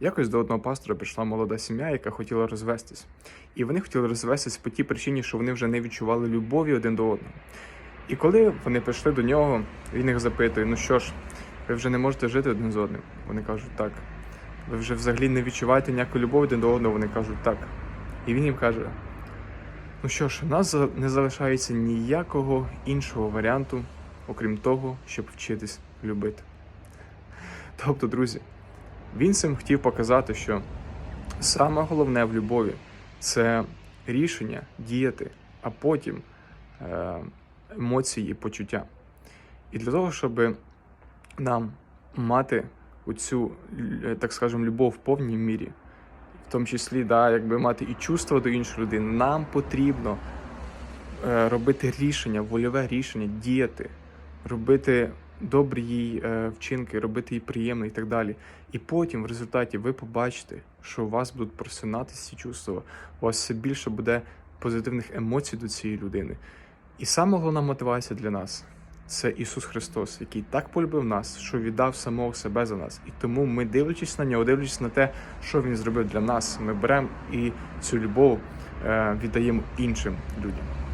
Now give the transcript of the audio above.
Якось до одного пастора прийшла молода сім'я, яка хотіла розвестись. І вони хотіли розвестись по тій причині, що вони вже не відчували любові один до одного. І коли вони прийшли до нього, він їх запитує: ну що ж, ви вже не можете жити один з одним? Вони кажуть, так. Ви вже взагалі не відчуваєте ніякої любові один до одного, вони кажуть так. І він їм каже: ну що ж, у нас не залишається ніякого іншого варіанту, окрім того, щоб вчитись любити. Тобто, друзі, він цим хотів показати, що саме головне в любові це рішення діяти, а потім е, емоції і почуття. І для того, щоб нам мати оцю, е, так скажемо, любов в повній мірі, в тому числі, да, якби мати і чувство до іншої людини, нам потрібно е, робити рішення, вольове рішення, діяти, робити добрі їй е, вчинки, робити їй приємно і так далі. І потім в результаті ви побачите, що у вас будуть просинатися ці чувства, у вас все більше буде позитивних емоцій до цієї людини. І саме головна мотивація для нас це Ісус Христос, який так полюбив нас, що віддав самого себе за нас. І тому ми, дивлячись на нього, дивлячись на те, що він зробив для нас, ми беремо і цю любов е, віддаємо іншим людям.